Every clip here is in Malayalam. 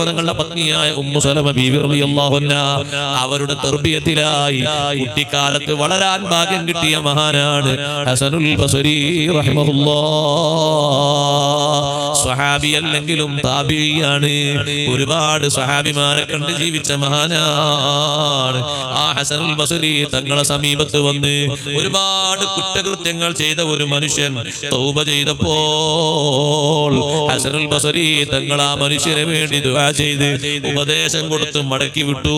തങ്ങളുടെ അവരുടെ തർബിയത്തിലായി കുട്ടിക്കാലത്ത് വളരാൻ ഭാഗ്യം കിട്ടിയ മഹാനാണ് ഹസനുൽ ബസരി അല്ലെങ്കിലും താബിയാണ്. ഒരുപാട് സ്വഹാബിമാരെ കണ്ട് ജീവിച്ച മഹാനാണ്. ആ ഹസനുൽ ബസരി തങ്ങളെ സമീപത്ത് വന്ന് ഒരുപാട് കുറ്റകൃത്യങ്ങൾ ചെയ്ത ഒരു മനുഷ്യൻ തൗബ ചെയ്തപ്പോൾ ബസരി തങ്ങൾ ആ മനുഷ്യരെ വേണ്ടി ദുആ ചെയ്ത് ഉപദേശം കൊടുത്ത് മടക്കി വിട്ടു.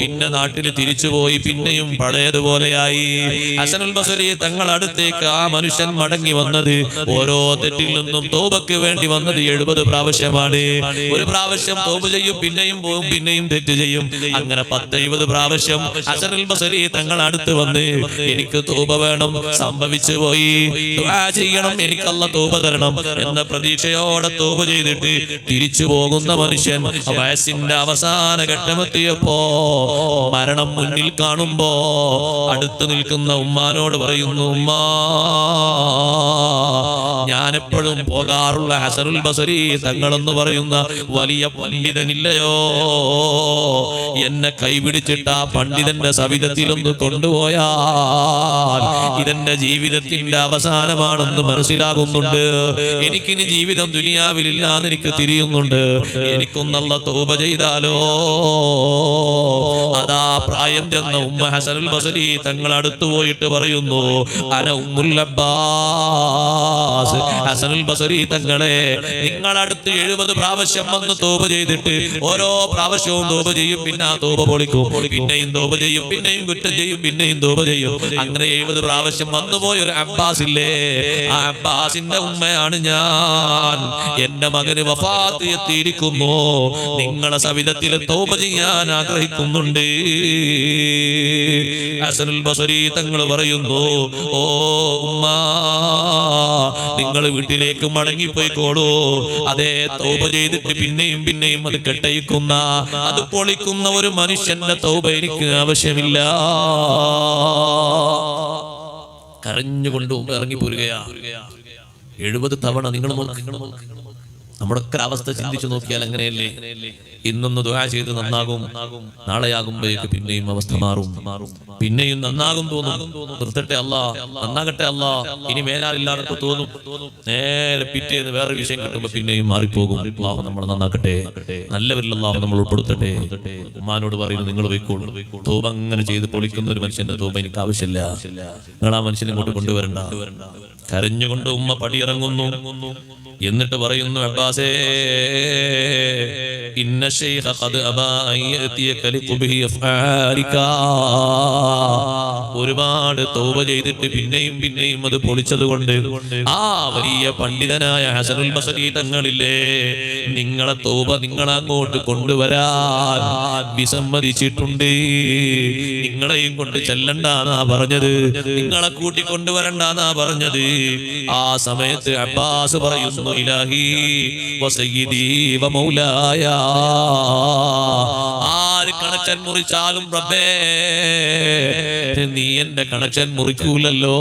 പിന്നെ നാട്ടിൽ തിരിച്ചുപോയി പിന്നെയും പഴയതുപോലെയായി. ഹസനുൽ ബസരി തങ്ങൾ അടുത്തേക്ക് ആ മനുഷ്യൻ മടങ്ങി വന്നത് ഓരോ തെറ്റിൽ നിന്നും തോപക്ക് വേണ്ടി വന്നത് എഴുപത് പ്രാവശ്യമാണ്. ഒരു പ്രാവശ്യം തോപ് ചെയ്യും പിന്നെയും പോവും പിന്നെയും തെറ്റ് ചെയ്യും. അങ്ങനെ പത്തെഴുപത് പ്രാവശ്യം ഹസനുൽ ബസരി തങ്ങൾ അടുത്ത് വന്ന് എനിക്ക് തോപ വേണം സംഭവിച്ചു പോയി. ചെയ്യണം എനിക്കല്ല തോപ തരണം എന്ന പ്രതീക്ഷയോടെ തോപ്പ് ചെയ്തിട്ട് തിരിച്ചു പോകുന്ന മനുഷ്യൻ വയസ്സിന്റെ അവസാന ഘട്ടമെത്തിയപ്പോ മരണം മുന്നിൽ കാണുമ്പോ അടുത്ത് നിൽക്കുന്ന ഉമ്മാനോട് പറയുന്നു ഉമ്മാ എപ്പോഴും പോകാറുള്ള ഹസറുൽ ബസരി തങ്ങളെന്ന് പറയുന്ന വലിയ പണ്ഡിതനില്ലയോ? എന്നെ കൈപിടിച്ചിട്ട് ആ പണ്ഡിതന്റെ സവിധത്തിലൊന്ന് കൊണ്ടുപോയാൽ ഇതെന്റെ ജീവിതത്തിന്റെ അവസാനമാണെന്ന് മനസ്സിലാകുന്നുണ്ട്. എനിക്കിനി ജീവിതം ദുനിയാവിലില്ല എന്ന് എനിക്ക് തിരിയുന്നുണ്ട്. എനിക്കൊന്നുള്ള തോപ ചെയ്താലോ? അതാ പ്രായം ചെന്ന ഉമ്മ ഹസനുൽ ബസരി തങ്ങൾ അടുത്തു പോയിട്ട് പറയുന്നു അന ഉമ്മുൽ അബ്ബാസ് ഹസനുൽ ബസരി തങ്ങളെ നിങ്ങളടുത്ത് എഴുപത് പ്രാവശ്യം വന്ന് തോപ ചെയ്തിട്ട് ഓരോ പ്രാവശ്യവും തോപ ചെയ്യും പിന്നെ ആ തോപ പൊളിക്കും. പിന്നെയും തോപ ചെയ്യും പിന്നെയും കുറ്റം ചെയ്യും പിന്നെയും തോപ ചെയ്യും. അങ്ങനെ എഴുപത് പ്രാവശ്യം വന്നുപോയ ഒരു അബ്ബാസ് ഇല്ലേ ആ അബ്ബാസിന്റെ ഉമ്മയാണ് ഞാൻ. എന്റെ മകന് വഫാത്ത് എത്തിയിരിക്കുന്നു. നിങ്ങളെ സവിധത്തിൽ തോപ ചെയ്യാൻ ആഗ്രഹിക്കുന്നുണ്ട്. ഹസനുൽ ബസരി തങ്ങൾ പറയുന്നു ഓ ഉമ്മ നിങ്ങൾ വീട്ടിലേക്ക് മടങ്ങിപ്പോയിക്കോളൂ അതേ തൗബ ചെയ്തിട്ട് പിന്നെയും പിന്നെയും അത് കെട്ടയിക്കുന്ന അത് പൊളിക്കുന്ന ഒരു മനുഷ്യന്റെ തൗബ എനിക്ക് ആവശ്യമില്ല. കരഞ്ഞുകൊണ്ട് ഇറങ്ങി പോരുകയാ എഴുപത് തവണ നിങ്ങൾ നമ്മുടെ ഒക്കെ അവസ്ഥ ചിന്തിച്ചു നോക്കിയാൽ അങ്ങനെയല്ലേ? ഇന്നൊന്ന് ദുആ ചെയ്ത് നന്നാകും. നാളെയാകുമ്പോഴേക്ക് പിന്നെയും അവസ്ഥ മാറും. പിന്നെയും നന്നാകും തോന്നും. നിർത്തട്ടെ അല്ല. നന്നാകട്ടെ അല്ല. ഇനി മേലാലില്ലാതൊക്കെ തോന്നും. നേരെ പിറ്റേന്ന് വേറെ വിഷയം കിട്ടുമ്പോ പിന്നെയും മാറിപ്പോകും. അള്ളാഹു നമ്മൾ നന്നാക്കട്ടെ. നല്ലവരിൽ അള്ളാഹു നമ്മൾ ഉൾപ്പെടുത്തട്ടെ ഉമ്മാനോട് പറയുന്നു നിങ്ങൾ പോയിക്കോളൂ. തോപ അങ്ങനെ ചെയ്ത് പൊളിക്കുന്ന ഒരു മനുഷ്യന്റെ തോപ എനിക്ക് ആവശ്യമില്ല. നിങ്ങൾ ആ മനുഷ്യനെ ഇങ്ങോട്ട് കൊണ്ടുവരണ്ട. കരഞ്ഞുകൊണ്ട് ഉമ്മ പടിയിറങ്ങുന്നു. എന്നിട്ട് പറയുന്നു ഇന്ന ശൈഖ ഖദ് അബാ അൻ യഅതിയക ലിഖുബിഹി അഫ്ആലിക. ഒരുപാട് തൗബ ചെയ്തിട്ട് പിന്നെയും പിന്നെയും അത് പൊളിച്ചത് കൊണ്ട് ആ വലിയ പണ്ഡിതനായ ഹസനുൽ ബസരി തങ്ങളില്ലേ നിങ്ങളെ തൗബ നിങ്ങൾ അങ്ങോട്ട് കൊണ്ടുവരാൻ വിസമ്മതിച്ചിട്ടുണ്ട്. നിങ്ങളെയും കൊണ്ട് ചെല്ലണ്ടാന്നാ പറഞ്ഞത് നിങ്ങളെ കൂട്ടി കൊണ്ടുവരണ്ടെന്നാ പറഞ്ഞത്. ആ സമയത്ത് അബ്ബാസ് പറയുന്നു ഇലാഹി വസയ്യിദി വമൗലായ ആര് കണക്ഷൻ മുറിച്ചാലും റബ്ബേ നീ എന്റെ കണക്ഷൻ മുറിക്കൂലല്ലോ.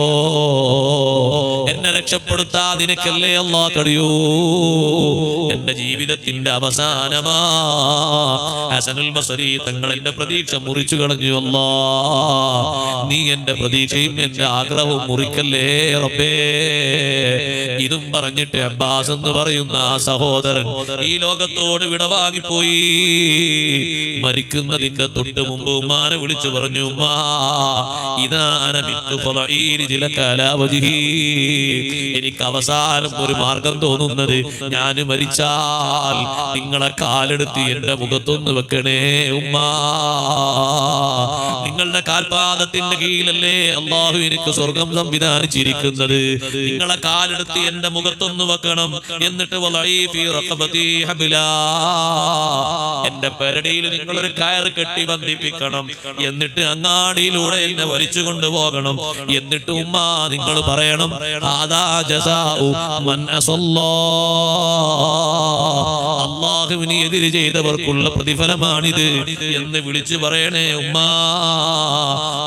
എന്നെ രക്ഷപ്പെടുത്താ നിനക്കല്ലേ അല്ലാ കഴിയൂ. എന്റെ ജീവിതത്തിന്റെ അവസാനമാ. ഹസനുൽ ബസരി തങ്ങൾ എന്റെ പ്രതീക്ഷ മുറിച്ചു കളഞ്ഞു അല്ലാ. നീ എന്റെ പ്രതീക്ഷയും എന്റെ ആഗ്രഹവും മുറിക്കല്ലേ റബ്ബേ. ഇതും പറഞ്ഞിട്ട് അബ്ബാസ് എന്ന് പറയുന്ന ആ സഹോദരൻ ഈ ലോകത്തോട് വിടവാങ്ങിപ്പോയി. മരിക്കുന്നതിന്റെ തൊട്ട് മുമ്പ് ഉമ്മാനെ വിളിച്ചു പറഞ്ഞു എനിക്ക് അവസാനം ഒരു മാർഗം തോന്നുന്നത് ഞാൻ മരിച്ചാൽ നിങ്ങളെ കാലെടുത്ത് എന്റെ മുഖത്തൊന്ന് വെക്കണേ ഉമ്മ. നിങ്ങളുടെ കാൽപാദത്തിന്റെ കീഴിലല്ലേ അള്ളാഹു എനിക്ക് സ്വർഗം സംവിധാനിച്ചിരിക്കുന്നത്. നിങ്ങളെ കാലെടുത്ത് എന്റെ മുഖത്തൊന്ന് വെക്കണം. എന്നിട്ട് എന്റെ പെരടിയിൽ നിങ്ങളൊരു കയർ കെട്ടി ബന്ധിപ്പിക്കണം എന്നിട്ട് അങ്ങാടിയിലൂടെ എന്നെ വലിച്ചു കൊണ്ടുപോകണം എന്നിട്ട് ഉമ്മ നിങ്ങൾ പറയണം ആദാ ജസാഉ മൻ. അള്ളാഹുവിന് എതിര് ചെയ്തവർക്കുള്ള പ്രതിഫലമാണിത് എന്ന് വിളിച്ചു പറയണേ ഉമ്മ.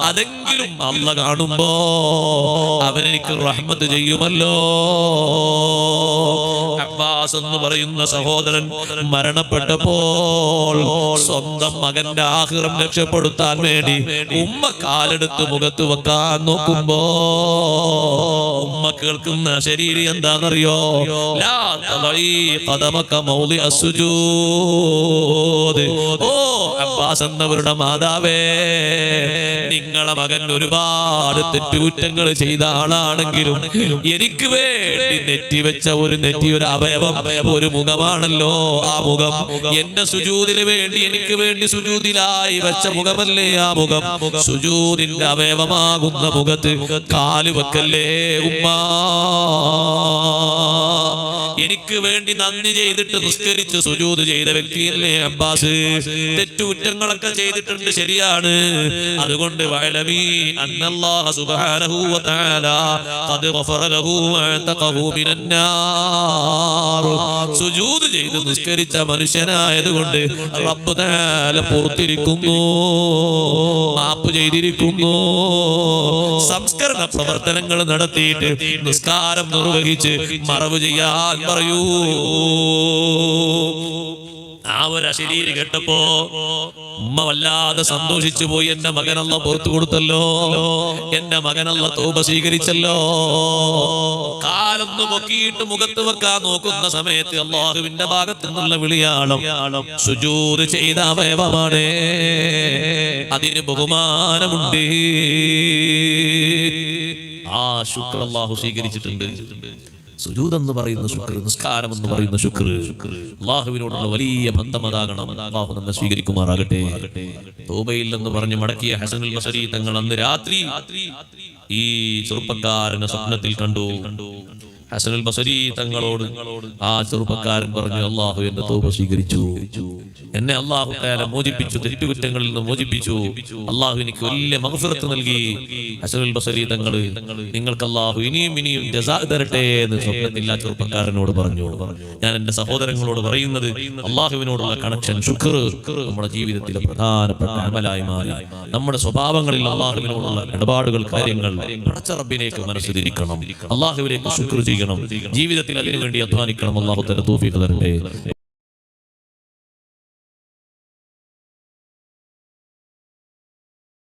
അതെങ്കിലും അല്ല കാണുമ്പോ അവനെനിക്ക് റഹ്മത്ത് ചെയ്യുമല്ലോ. അബ്ബാസ് എന്ന് പറയുന്ന സഹോദരൻ മരണപ്പെട്ടപ്പോൾ സ്വന്തം മകന്റെ ആഹ്റം രക്ഷപ്പെടുത്താൻ വേണ്ടി ഉമ്മ കാലെടുത്ത് മുഖത്ത് വെക്കാൻ നോക്കുമ്പോ ഉമ്മ കേൾക്കുന്ന ശരീരം എന്താണെന്നറിയോ? ലാ മൗളി അസ്സുജൂദ് ഓ അബ്ബാസ് എന്നവരുടെ മാതാവേ നിങ്ങളെ മകൻ ഒരുപാട് തെറ്റുകുറ്റങ്ങൾ ചെയ്ത ആളാണെങ്കിലും എനിക്ക് വേണ്ടി നെറ്റിവെച്ച ഒരു നെറ്റി ഒരു അവയവം ഒരു മുഖമാണല്ലോ. ആ മുഖം എന്റെ സുജൂതിന് വേണ്ടി എനിക്ക് വേണ്ടി സുജൂതിലായി വെച്ച മുഖമല്ലേ ആ മുഖം? സുജൂതിന്റെ അവയവമാകുന്ന മുഖത്ത് കാൽ വെക്കല്ലേ ഉമ്മ? എനിക്ക് വേണ്ടി നന്ദി ചെയ്തിട്ട് നിസ്കരിച്ച് സുജൂത് ചെയ്ത വ്യക്തിയല്ലേ അബ്ബാസ്? തെറ്റുകുറ്റങ്ങളൊക്കെ ചെയ്തിട്ടുണ്ട് ശരിയാണ്. അതുകൊണ്ട് സുബ്ഹാനഹു ഖദ് വഅതഖഹു മിനന്നാർ. നാർ സുജൂദ് ചെയ്ത് നിസ്കരിച്ച മനുഷ്യനായതുകൊണ്ട് റബ്ബ് തആല പുറത്തിരിക്കുന്നു. മാപ്പ് ചെയ്തിരിക്കുന്നു. സംസ്കരണ പ്രവർത്തനങ്ങൾ നടത്തിയിട്ട് നിസ്കാരം നിർവഹിച്ച് മറവ് ചെയ്യാൻ പറയൂ. ആ ഒരു അശരീരി കേട്ടപ്പോ ഉമ്മ വല്ലാതെ സന്തോഷിച്ചു പോയി. എന്റെ മകനല്ല പുറത്തു കൊടുത്തല്ലോ. എന്റെ മകനല്ല തോപ സ്വീകരിച്ചല്ലോ. കാലൊന്ന് പൊക്കിയിട്ട് മുഖത്ത് വെക്കാൻ നോക്കുന്ന സമയത്ത് അള്ളാഹുവിന്റെ ഭാഗത്തു നിന്നുള്ള വിളിയാളം സുജൂത് ചെയ്ത അവയവമാണ്. അതിന് ബഹുമാനമുണ്ട്. ആ അള്ളാഹു സ്വീകരിച്ചിട്ടുണ്ട്. സുജൂദ് എന്ന് പറയുന്ന ശുക്ർ നിസ്കാരം എന്ന് പറയുന്ന ശുക്ർ. അള്ളാഹുവിനോടുള്ള വലിയ ബന്ധമതാകണം അള്ളാഹു നമ്മെ സ്വീകരിക്കുമാറാകട്ടെ. തോബയിൽ എന്ന് പറഞ്ഞ് മടക്കിയ ഹസനുൽ തങ്ങൾ അന്ന് രാത്രി ഈ ചെറുപ്പക്കാരനെ സ്വപ്നത്തിൽ കണ്ടു. ഹസനുൽ ബസരി തങ്ങളോട് ആ ചെറുപ്പക്കാരൻ പറഞ്ഞു അള്ളാഹു എന്റെ തോപ സ്വീകരിച്ചു. എന്നെ അള്ളാഹു താല മോചിപ്പിച്ചു തെറ്റുകുറ്റങ്ങളിൽ നിന്ന് മോചിപ്പിച്ചു. അള്ളാഹു എനിക്ക് വലിയ മഹഫിറത്ത് നൽകി. ഹസനുൽ ബസരി തങ്ങൾ നിങ്ങൾക്ക് അള്ളാഹു ഇനിയും ഇനിയും തരട്ടെ എന്ന് സ്വപ്നത്തിൽ ആ ചെറുപ്പക്കാരനോട് പറഞ്ഞു. ഞാൻ എന്റെ സഹോദരങ്ങളോട് പറയുന്നത് അള്ളാഹുവിനോടുള്ള കണക്ഷൻ ശുക്ർ നമ്മുടെ ജീവിതത്തിലെ പ്രധാനപ്പെട്ട അമലായി മാറി. നമ്മുടെ സ്വഭാവങ്ങളിൽ അള്ളാഹുവിനോടുള്ള ഇടപാടുകൾ കാര്യങ്ങൾ പടച്ച റബ്ബിലേക്ക് മനസ്സ് തിരിക്കണം അള്ളാഹുവിലേക്ക് ശുക്ർ ജീവിതത്തിൽ അതിനുവേണ്ടി അധ്വാനിക്കണം. അള്ളാഹു തല തൂഫീഖ് തരട്ടെ.